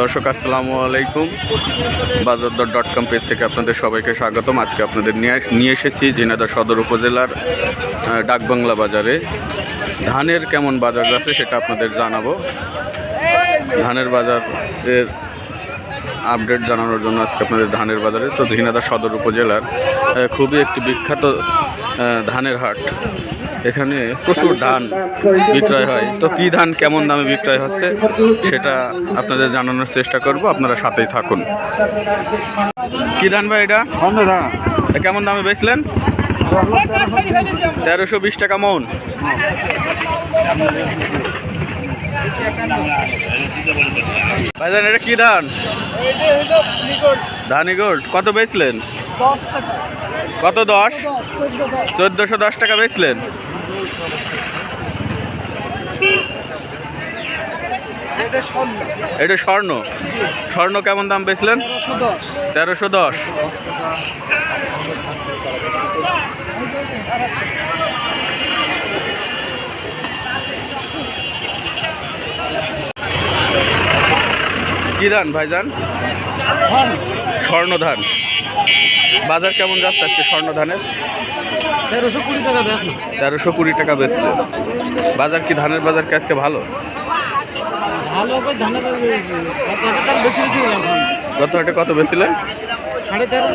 দর্শক, আসসালামু আলাইকুম। বাজার দর ডট কম পেজ থেকে আপনাদের সবাইকে স্বাগতম। আজকে আপনাদের নিয়ে এসেছি জিনাদা সদর উপজেলার ডাকবাংলা বাজারে। ধানের কেমন বাজার আছে সেটা আপনাদের জানাব। ধানের বাজারের আপডেট জানানোর জন্য আজকে আপনাদের ধানের বাজারে। তো ঝিনাদা সদর উপজেলার খুবই একটি বিখ্যাত ধানের হাট। এখানে প্রচুর ধান বিক্রয় হয়। তো কি ধান কেমন দামে বিক্রয় হচ্ছে সেটা আপনাদের জানানোর চেষ্টা করব। আপনারা সাথেই থাকুন। কি ধান ভাই এটা? কেমন দামে বেচলেন? তেরোশো বিশ টাকা মন। ভাইজান এটা কি ধান? ধানি গোল্ড কত বেচলেন? কত দশ? চোদ্দোশো দশ টাকা বেচলেন। এটা স্বর্ণ। স্বর্ণ। কেমন দাম বেচলেন তেরোশো দশ। কি ধান ভাইজান? স্বর্ণ। ধান বাজার কেমন যাচ্ছে আজকে স্বর্ণ ধানের? তেরোশো কুড়ি টাকা বেশ তেরোশো কুড়ি টাকা বেচলেন বাজার কি ধানের বাজার কি আজকে ভালো? ভালো ধানের বেশি বেশি গত হাটে কত বেছিলেন সাড়ে তেরো।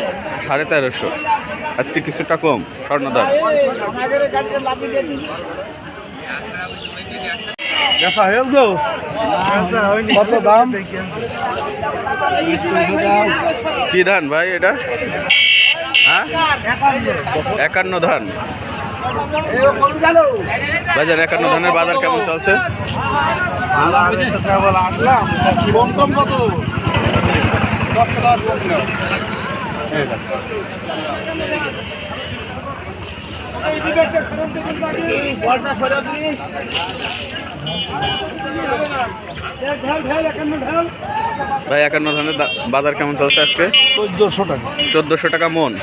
সাড়ে তেরোশো। আজকে কিছুটা কম স্বর্ণ ধান। কত দাম? কি ধান ভাই এটা? হ্যাঁ? একান্ন ধান। বাজার একান্ন ধানের বাজার কেমন চলছে? কম কম কত ভাই একান্ন ধানের দা- বাজার কেমন চলছে আজকে? চোদ্দোশো টাকা। চোদ্দোশো টাকা মন।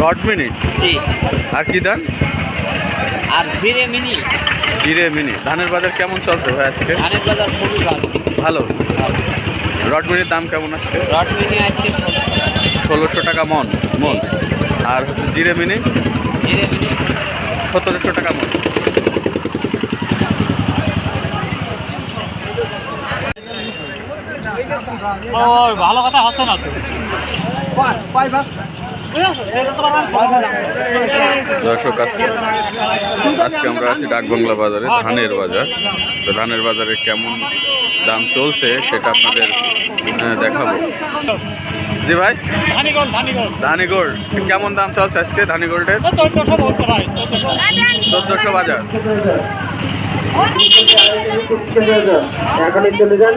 Rod mini? জি। আর কি ধান? আর জিরে মিনি। জিরে মিনি। ধানের বাজার কেমন চলছে ভাই আজকে? ধানের বাজার খুবই ভালো। ভালো? রড মিনির দাম কেমন আজকে? রড মিনি আজকে ষোলোশো টাকা মন মন। আর হচ্ছে জিরে মিনি? জিরে মিনি। সতেরোশো টাকা মন। ও ভালো কথা হচ্ছে না তো। দর্শক আজকে আজকে আমরা আছি ডাকবাংলা বাজারে ধানের বাজার। তো ধানের বাজারে কেমন দাম চলছে সেটা আপনাদের দেখাবো। জি ভাই? ধানিগোল্ড কেমন দাম চলছে আজকে ধানিগোল্ডের চোদ্দশো বাজার। এখনই চলে যান